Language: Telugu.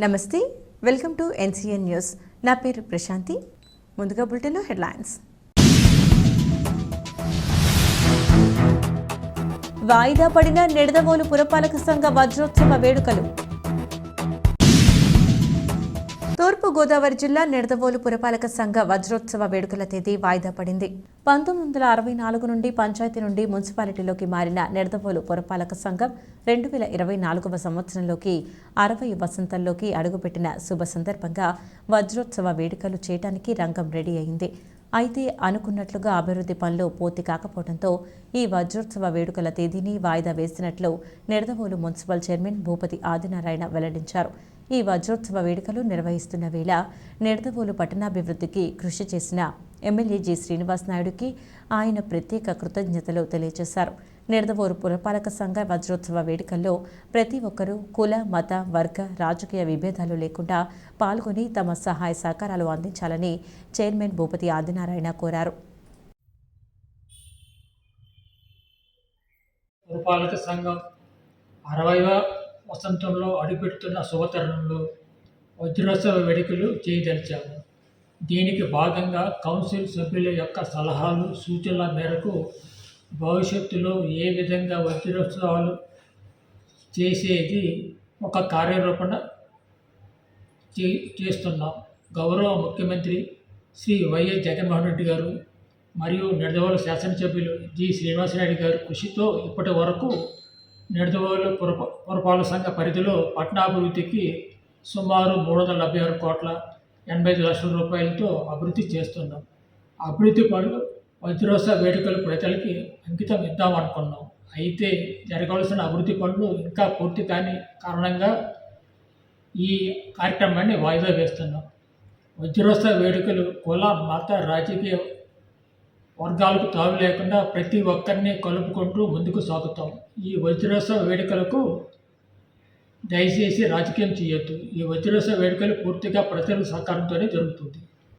నమస్తే వెల్కమ్ టు ఎన్సీఎన్ న్యూస్. నా పేరు ప్రశాంతి. ముందుగా బులెటిన్లో హెడ్లైన్స్. వాయిదా పడిన నిడదవోలు పురపాలక సంఘ వజ్రోత్సవ వేడుకలు. తూర్పు గోదావరి జిల్లా నిడదవోలు పురపాలక సంఘ వజ్రోత్సవ వేడుకల తేదీ వాయిదా పడింది. పంతొమ్మిది వందల అరవై నాలుగు నుండి పంచాయతీ నుండి మున్సిపాలిటీలోకి మారిన నిడదవోలు పురపాలక సంఘం రెండు వేల ఇరవై నాలుగవ సంవత్సరంలోకి అరవై వసంతంలోకి అడుగుపెట్టిన శుభ సందర్భంగా వజ్రోత్సవ వేడుకలు చేయడానికి రంగం రెడీ అయింది. అయితే అనుకున్నట్లుగా అభివృద్ధి పనులు పూర్తి కాకపోవడంతో ఈ వజ్రోత్సవ వేడుకల తేదీని వాయిదా వేసినట్లు నిడదవోలు మున్సిపల్ చైర్మన్ భూపతి ఆదినారాయణ వెల్లడించారు. ఈ వజ్రోత్సవ వేడుకలు నిర్వహిస్తున్న వేళ నిడదవోలు పట్టణాభివృద్ధికి కృషి చేసిన ఎమ్మెల్యే జి శ్రీనివాస్ నాయుడుకి ఆయన ప్రత్యేక కృతజ్ఞతలు తెలియజేశారు. నిడదవోలు పురపాలక సంఘ వజ్రోత్సవ వేడుకల్లో ప్రతి ఒక్కరూ కుల మత వర్గ రాజకీయ విభేదాలు లేకుండా పాల్గొని తమ సహాయ సహకారాలు అందించాలని చైర్మన్ భూపతి ఆదినారాయణ కోరారు. పురపాలక సంఘం అరవైవ వసంతంలో అడుగుపెడుతున్న శుభతరుణంలో వజ్రోత్సవ వేడుకలు చేయదలిచాము దీనికి భాగంగా కౌన్సిల్ సభ్యుల యొక్క సలహాలు సూచనల మేరకు భవిష్యత్తులో ఏ విధంగా వజ్రోత్సవాలు చేసేది ఒక కార్యరూపణ చే చేస్తున్నాం. గౌరవ ముఖ్యమంత్రి శ్రీ వైఎస్ జగన్మోహన్ రెడ్డి గారు మరియు నిడదవోలు శాసనసభ్యులు జి శ్రీనివాసరెడ్డి గారి కృషితో ఇప్పటి వరకు నిడదవోలు పురప పురపాలక సంఘ పరిధిలో పట్టణాభివృద్ధికి సుమారు మూడు వందల డెబ్బై ఆరు కోట్ల ఎనభై ఐదు లక్షల రూపాయలతో అభివృద్ధి చేస్తున్నాం. అభివృద్ధి పనులు వజ్రోత్సవ వేడుకలు ప్రజలకి అంకితం ఇద్దామనుకున్నాం అయితే జరగవలసిన అభివృద్ధి పనులు ఇంకా పూర్తి కాని కారణంగా ఈ కార్యక్రమాన్ని వాయిదా వేస్తున్నాం. వజ్రోత్సవ వేడుకలు కుల మత రాజకీయ వర్గాలకు తావు లేకుండా ప్రతి ఒక్కరిని కలుపుకుంటూ ముందుకు సాగుతాం. ఈ వజ్రోత్సవ వేడుకలకు దయచేసి రాజకీయం చేయొద్దు. ఈ వజ్రోత్సవ వేడుకలు పూర్తిగా ప్రజల సహకారంతోనే జరుగుతుంది.